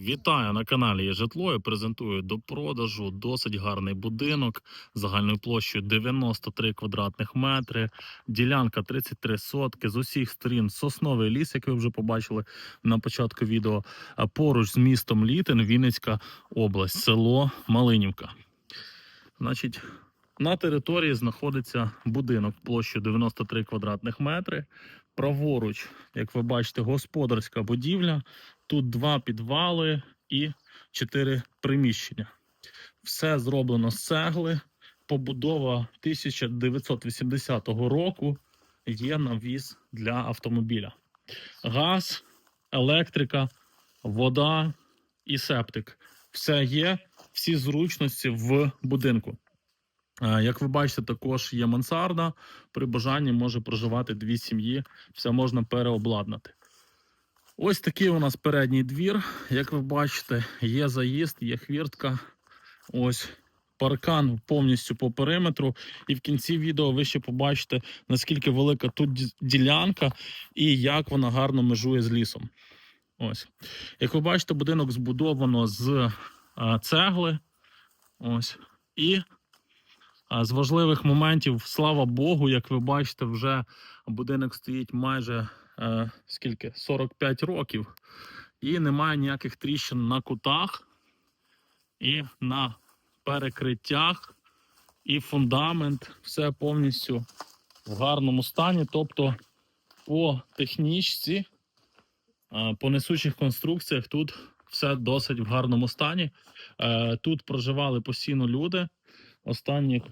Вітаю на каналі «Є житло» і презентую до продажу досить гарний будинок загальною площею 93 квадратних метри, ділянка 33 сотки, з усіх сторін сосновий ліс, як ви вже побачили на початку відео, поруч з містом Літин, Вінницька область, село Малинівка. Значить, на території знаходиться будинок площею 93 квадратних метри. Праворуч, як ви бачите, господарська будівля. Тут два підвали і чотири приміщення. Все зроблено з цегли. Побудова 1980 року є навіс для автомобіля. Газ, електрика, вода і септик. Все є, всі зручності в будинку. Е, Як ви бачите, також є мансарда. При бажанні може проживати дві сім'ї. Все можна переобладнати. Ось такий у нас передній двір. Як ви бачите, є заїзд, є хвіртка. Ось паркан повністю по периметру. І в кінці відео ви ще побачите, наскільки велика тут ділянка і як вона гарно межує з лісом. Ось. Як ви бачите, будинок збудовано з цегли. Ось. І з важливих моментів, слава Богу, як ви бачите, вже будинок стоїть майже е, скільки? 45 років, і немає ніяких тріщин на кутах і на перекриттях, і фундамент, все повністю в гарному стані. Тобто по технічці, е, по несучих конструкціях тут все досить в гарному стані. Е, Тут проживали постійно люди. Останні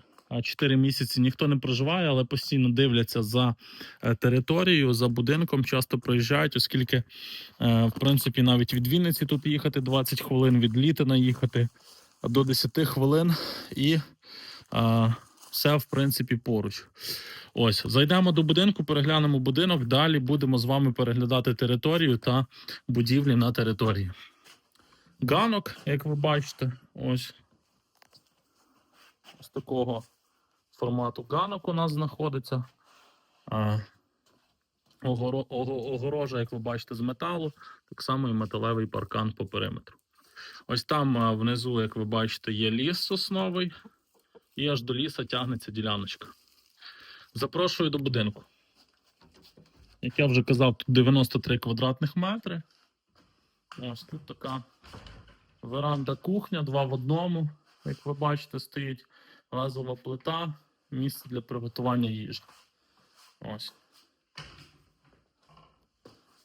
4 місяці ніхто не проживає, але постійно дивляться за е, територією, за будинком, часто проїжджають, оскільки, е, в принципі, навіть від Вінниці тут їхати 20 хвилин, від Літина їхати до 10 хвилин, і все, в принципі, поруч. Ось, зайдемо до будинку, переглянемо будинок. Далі будемо з вами переглядати територію та будівлі на території. Ганок, як ви бачите, ось. Ось такого формату ганок у нас знаходиться. Огорожа, як ви бачите, з металу, так само і металевий паркан по периметру. Ось там внизу, як ви бачите, є ліс сосновий, і аж до ліса тягнеться діляночка. Запрошую до будинку. Як я вже казав, тут 93 квадратних метри. Ось тут така веранда кухня, два в одному. Як ви бачите, стоїть газова плита, місце для приготування їжі. Ось.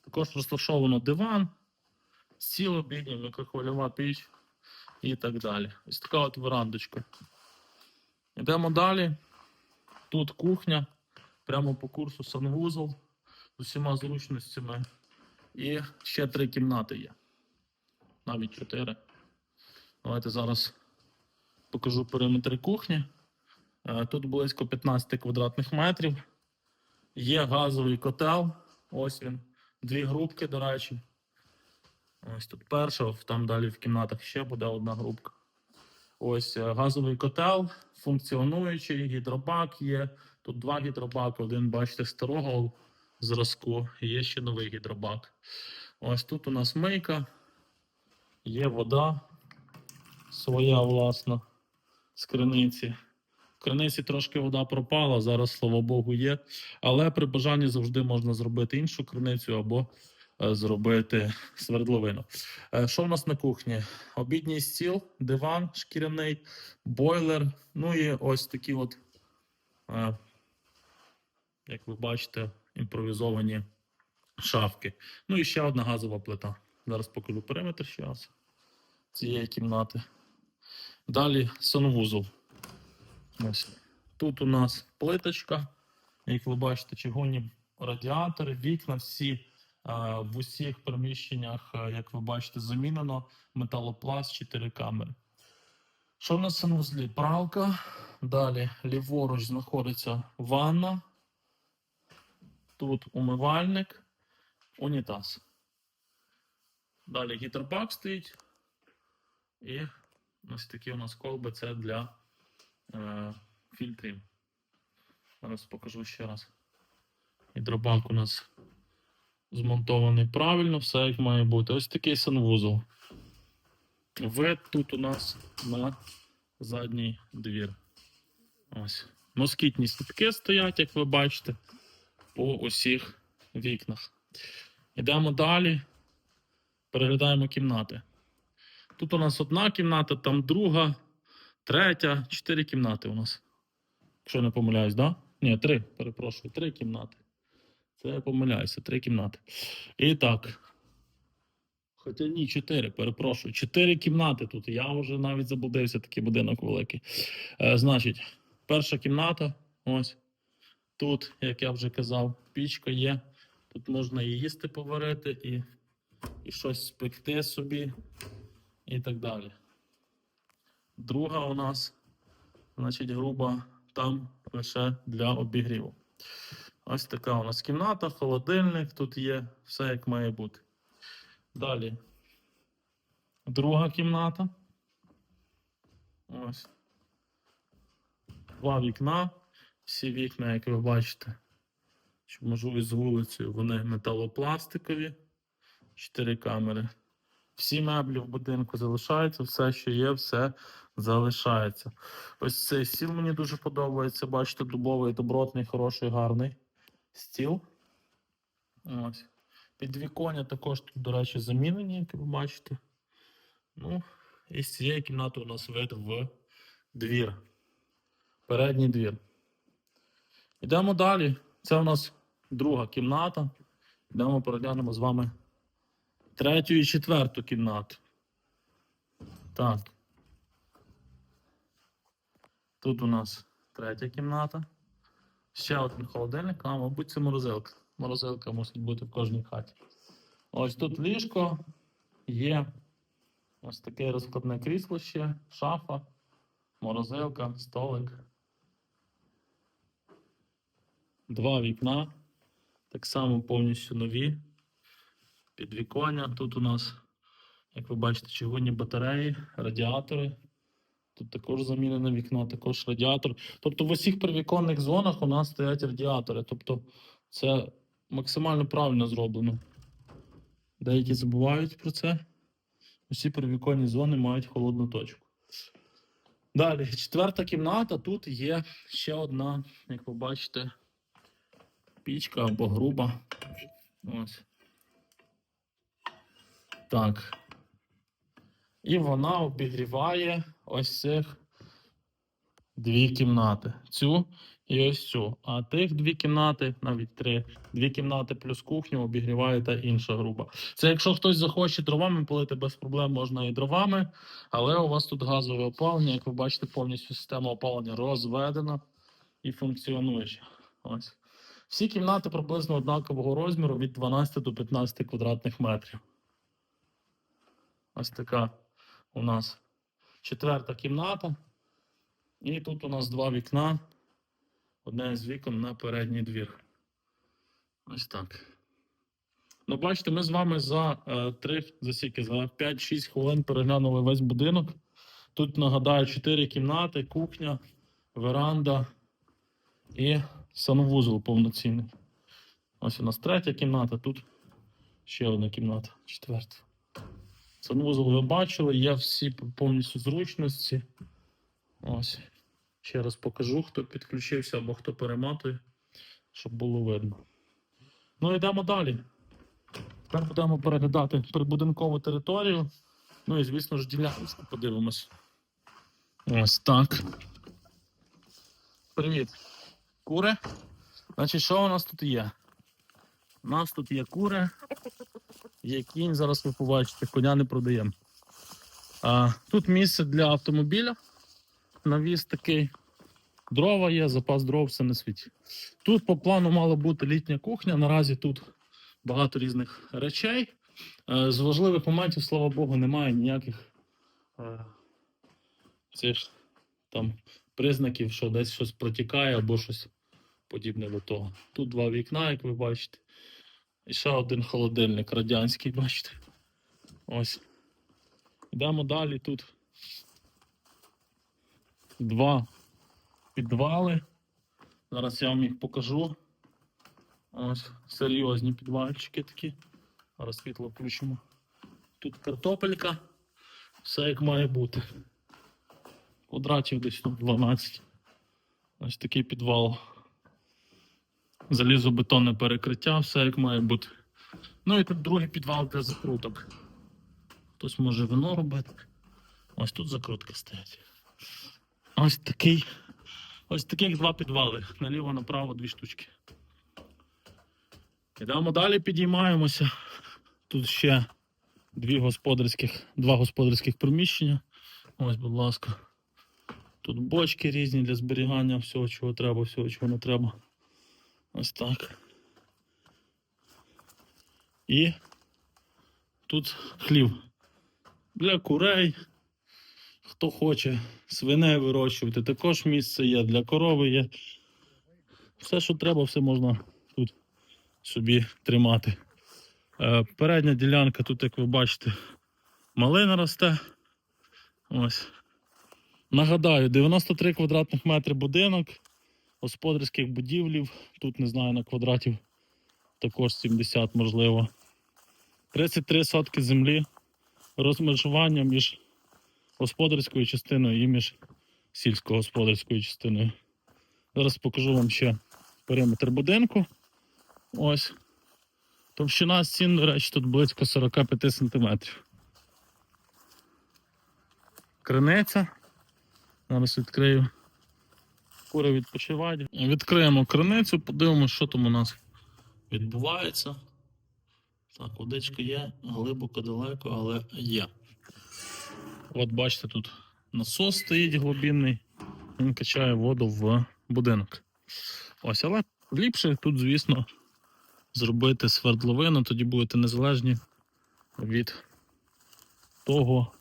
Також розташовано диван, стіл обідній, мікрохвильова піч і так далі. Ось така от верандочка. Йдемо далі. Тут кухня, прямо по курсу санвузол з усіма зручностями. І ще три кімнати є. Навіть чотири. Давайте зараз покажу периметр кухні. Е, Тут близько 15 квадратних метрів. Є газовий котел. Ось він. Дві грубки, до речі. Ось тут перша, там далі в кімнатах ще буде одна грубка. Ось е, газовий котел, функціонуючий, гідробак є. Тут два гідробаки, один, бачите, старого зразку, є ще новий гідробак. Ось тут у нас мийка, є вода своя власна з криниці. В криниці трошки вода пропала, зараз, слава Богу, є. Але при бажанні завжди можна зробити іншу криницю або е, зробити свердловину. Е, Що в нас на кухні? Обідній стіл, диван шкіряний, бойлер. Ну і ось такі от, е, як ви бачите, імпровізовані шафки. Ну і ще одна газова плита. Зараз покажу периметр ще раз цієї кімнати. Далі санвузол. Ось. Тут у нас плиточка, як ви бачите, чигунні радіатори, вікна всі а, в усіх приміщеннях, як ви бачите, замінено металопласт, 4 камери. Що в нас санвузлі? Пралка. Далі ліворуч знаходиться ванна. Тут умивальник, унітаз. Далі гідробак стоїть. І ось такі у нас колби це для е, фільтрів. Зараз покажу ще раз. Гідробак у нас змонтований правильно, все як має бути. Ось такий санвузол. Вид тут у нас на задній двір. Ось. Москітні сітки стоять, як ви бачите, по усіх вікнах. Йдемо далі. Переглядаємо кімнати. Тут у нас одна кімната, там друга, третя, чотири кімнати у нас. Якщо не помиляюсь, да? Ні, три, перепрошую, три кімнати. Це я помиляюся, три кімнати. І так. Хоча ні, чотири, перепрошую. Чотири кімнати тут. Я вже навіть заблудився, такий будинок великий. Е, значить, перша кімната. Ось. Тут, як я вже казав, пічка є. Тут можна і їсти поварити, і, і щось спекти собі, і так далі. Друга у нас, значить, груба там лише для обігріву. Ось така у нас кімната, холодильник, тут є все як має бути. Далі. Друга кімната. Ось. Два вікна. Всі вікна, як ви бачите, щоб можливість з вулицею, вони металопластикові. Чотири камери. Всі меблі в будинку залишаються, все, що є, все залишається. Ось цей стіл мені дуже подобається. Бачите, дубовий, добротний, хороший, гарний стіл. Ось. Підвіконня також тут, до речі, замінені, як ви бачите. Ну, і з цієї кімнати у нас вид в двір. Передній двір. Йдемо далі. Це у нас друга кімната. Йдемо переглянемо з вами третю і четверту кімнату. Так. Тут у нас третя кімната. Ще один холодильник, а, мабуть, це морозилка. Морозилка мусить бути в кожній хаті. Ось тут ліжко, є ось таке розкладне крісло ще, шафа, морозилка, столик. Два вікна. Так само повністю нові. Підвіконня. Тут у нас, як ви бачите, чугунні батареї, радіатори. Тут також замінене вікно, також радіатор. Тобто в усіх привіконних зонах у нас стоять радіатори. Тобто це максимально правильно зроблено. Деякі забувають про це. Усі привіконні зони мають холодну точку. Далі, четверта кімната. Тут є ще одна, як ви бачите, пічка або груба. Ось. Так. І вона обігріває ось цих дві кімнати. Цю і ось цю. А тих дві кімнати, навіть три, дві кімнати плюс кухню обігріває та інша груба. Це якщо хтось захоче дровами полити без проблем, можна і дровами, але у вас тут газове опалення, як ви бачите, повністю система опалення розведена і функціонуюча. Ось. Всі кімнати приблизно однакового розміру від 12 до 15 квадратних метрів. Ось така у нас четверта кімната. І тут у нас два вікна. Одне з вікон на передній двір. Ось так. Ну, бачите, ми з вами за е, 3, за скільки, за 5-6 хвилин переглянули весь будинок. Тут, нагадаю, 4 кімнати, кухня, веранда і санвузол повноцінний. Ось у нас третя кімната, тут ще одна кімната, четверта. Санвузол ви бачили, є всі повністю зручності. Ось. Ще раз покажу, хто підключився або хто перематує, щоб було видно. Ну, йдемо далі. Тепер будемо переглядати прибудинкову територію. Ну і, звісно ж, ділянку подивимось. Ось так. Привіт. Кури. Значить, що у нас тут є? У нас тут є кури, кінь, зараз ви побачите, коня не продаємо. А, тут місце для автомобіля. Навіс такий. Дрова є, запас дров, все на світі. Тут по плану мала бути літня кухня. Наразі тут багато різних речей. Е, З важливих моментів, слава Богу, немає ніяких е, цих там признаків, що десь щось протікає або щось подібне до того. Тут два вікна, як ви бачите. І ще один холодильник радянський, бачите. Ось. Йдемо далі. Тут два підвали. Зараз я вам їх покажу. Ось серйозні підвальчики такі. Зараз світло включимо. Тут картопелька. Все як має бути. Квадратів десь тут 12. Ось такий підвал. Залізобетонне перекриття, все як має бути. Ну і тут другий підвал для закруток. Хтось може вино робити. Ось тут закрутки стоять. Ось такий. Ось таких два підвали. Наліво направо дві штучки. Йдемо далі, підіймаємося. Тут ще дві господарських, два господарських приміщення. Ось, будь ласка. Тут бочки різні для зберігання всього, чого треба, всього, чого не треба. Ось так. І тут хлів. Для курей. Хто хоче свиней вирощувати, також місце є, для корови є. Все, що треба, все можна тут собі тримати. Е, передня ділянка, тут, як ви бачите, малина росте. Ось. Нагадаю, 93 квадратних метри будинок, господарських будівлів, тут не знаю на квадратів, також 70 можливо. 33 сотки землі, розмежування між господарською частиною і між сільськогосподарською частиною. Зараз покажу вам ще периметр будинку. Ось. Товщина стін, до речі, тут близько 45 см. Криниця. Зараз відкрию. Кури відпочивають. Відкриємо криницю, подивимося, що там у нас відбувається. Так, водичка є, глибоко далеко, але є. От бачите, тут насос стоїть глибинний, він качає воду в будинок. Ось, але ліпше тут, звісно, зробити свердловину, тоді будете незалежні від того,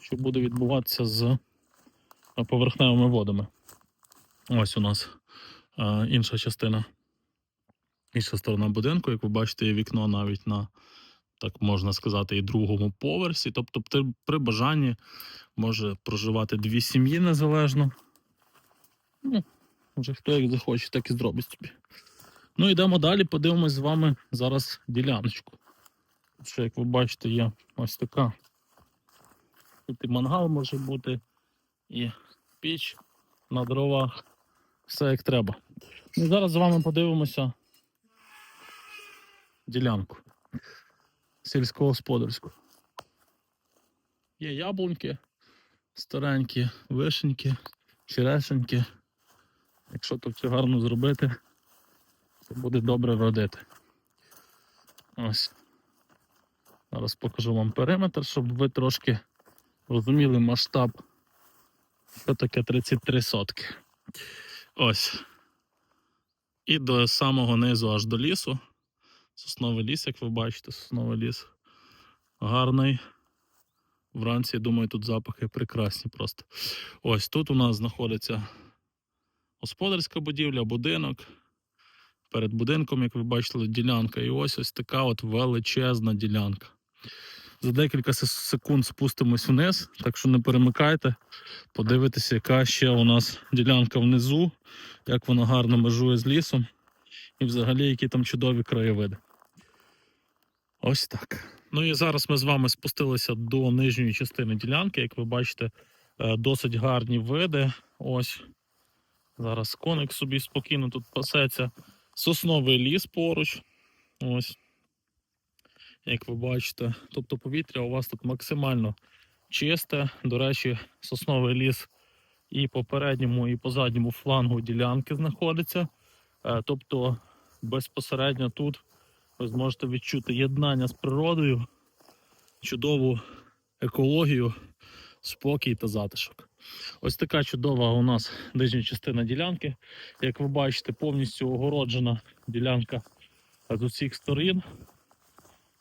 що буде відбуватися з поверхневими водами. Ось у нас а, інша частина, інша сторона будинку. Як ви бачите, є вікно навіть на, так можна сказати, і другому поверсі. Тобто, при, бажанні може проживати дві сім'ї незалежно. Ну, вже хто як захоче, так і зробить собі. Ну, йдемо далі, подивимось з вами зараз діляночку. Ще, як ви бачите, є ось така. Тут і мангал може бути, і піч на дровах. Все як треба. Ну, зараз з вами подивимося ділянку сільськогосподарську. Є яблуньки, старенькі, вишеньки, черешеньки. Якщо тут все гарно зробити, то буде добре родити. Ось. Зараз покажу вам периметр, щоб ви трошки розуміли масштаб, що таке 33 сотки. Ось. І до самого низу аж до лісу. Сосновий ліс, як ви бачите, сосновий ліс. Гарний. Вранці, я думаю, тут запахи прекрасні просто. Ось тут у нас знаходиться господарська будівля, будинок. Перед будинком, як ви бачили, ділянка. І ось ось така от величезна ділянка. За декілька секунд спустимось вниз, так що не перемикайте. Подивитися, яка ще у нас ділянка внизу, як вона гарно межує з лісом. І взагалі, які там чудові краєвиди. Ось так. Ну і зараз ми з вами спустилися до нижньої частини ділянки. Як ви бачите, е, досить гарні види. Ось. Зараз коник собі спокійно тут пасеться. Сосновий ліс поруч. Ось. Як ви бачите. Тобто повітря у вас тут максимально чисте. До речі, сосновий ліс і по передньому, і по задньому флангу ділянки знаходиться. Е, Тобто безпосередньо тут ви зможете відчути єднання з природою, чудову екологію, спокій та затишок. Ось така чудова у нас нижня частина ділянки. Як ви бачите, повністю огороджена ділянка з усіх сторін.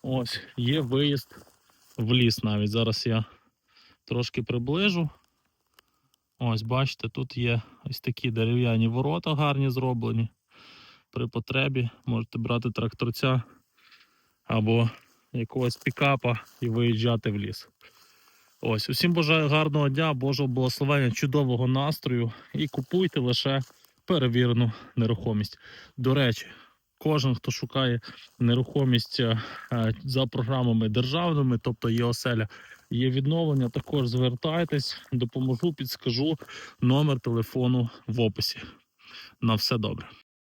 Ось є виїзд в ліс навіть. Зараз я трошки приближу. Ось, бачите, тут є ось такі дерев'яні ворота гарні зроблені. При потребі можете брати тракторця або якогось пікапа і виїжджати в ліс. Ось, усім бажаю гарного дня, Божого благословення, чудового настрою і купуйте лише перевірену нерухомість. До речі, Кожен, хто шукає нерухомість е, е, за програмами державними, тобто є оселя, є відновлення, також звертайтесь, допоможу, підскажу номер телефону в описі. На все добре.